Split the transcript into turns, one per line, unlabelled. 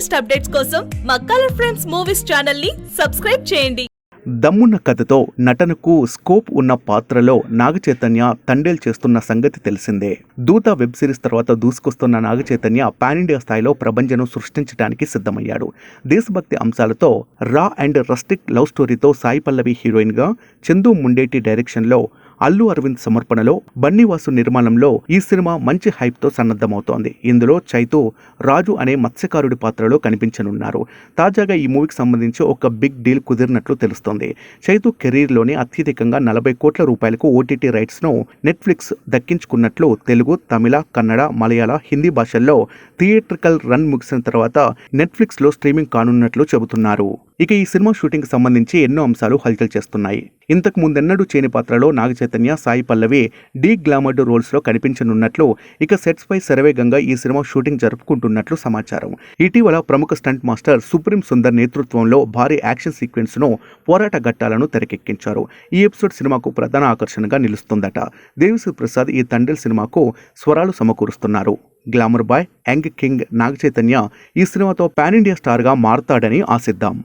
Latest updates కోసం మా colour friends movies ఛానల్ని సబ్స్క్రైబ్ చేయండి.
దమ్మున్న కథతో నటనకు స్కోప్ ఉన్న పాత్రలో నాగచైతన్య తండేల్ చేస్తున్న సంగతి తెలిసిందే. దూత వెబ్ సిరీస్ తర్వాత దూసుకొస్తున్న నాగచైతన్య పాన్ ఇండియా స్థాయిలో ప్రభంజనం సృష్టించడానికి సిద్ధమయ్యాడు. దేశభక్తి అంశాలతో రా అండ్ రస్టిక్ లవ్ స్టోరీతో సాయి పల్లవి హీరోయిన్గా చందు ముండేటి డైరెక్షన్లో అల్లు అరవింద్ సమర్పణలో బన్నీవాసు నిర్మాణంలో ఈ సినిమా మంచి హైప్తో సన్నద్ధమవుతోంది. ఇందులో చైతు రాజు అనే మత్స్యకారుడి పాత్రలో కనిపించనున్నారు. తాజాగా ఈ మూవీకి సంబంధించి ఒక బిగ్ డీల్ కుదిరినట్లు తెలుస్తోంది. చైతు కెరీర్లోనే అత్యధికంగా నలభై కోట్ల రూపాయలకు ఓటీటీ రైట్స్ను నెట్ఫ్లిక్స్ దక్కించుకున్నట్లు తెలుగు తమిళ కన్నడ మలయాళ హిందీ భాషల్లో థియేట్రికల్ రన్ ముగిసిన తర్వాత నెట్ఫ్లిక్స్లో స్ట్రీమింగ్ కానున్నట్లు చెబుతున్నారు. ఇక ఈ సినిమా షూటింగ్ సంబంధించి ఎన్నో అంశాలు హల్చల్ చేస్తున్నాయి. ఇంతకు ముందెన్నడూ చేయని పాత్రలో నాగ చైతన్య సాయి పల్లవి డీ గ్లామర్డ్ రోల్స్లో కనిపించనున్నట్లు ఇక సెట్స్ పై శరవేగంగా ఈ సినిమా షూటింగ్ జరుపుకుంటున్నట్లు సమాచారం. ఇటీవల ప్రముఖ స్టంట్ మాస్టర్ సుప్రీం సుందర్ నేతృత్వంలో భారీ యాక్షన్ సీక్వెన్స్ను పోరాట ఘట్టాలను తెరకెక్కించారు. ఈ ఎపిసోడ్ సినిమాకు ప్రధాన ఆకర్షణగా నిలుస్తుందట. దేవిశ్రీ ప్రసాద్ ఈ తండ్రి సినిమాకు స్వరాలు సమకూరుస్తున్నారు. Glamour boy young king Naga Chaitanya ఈ సినిమాతో పాన్ ఇండియా స్టార్గా మారతాడని ఆశిద్దాం.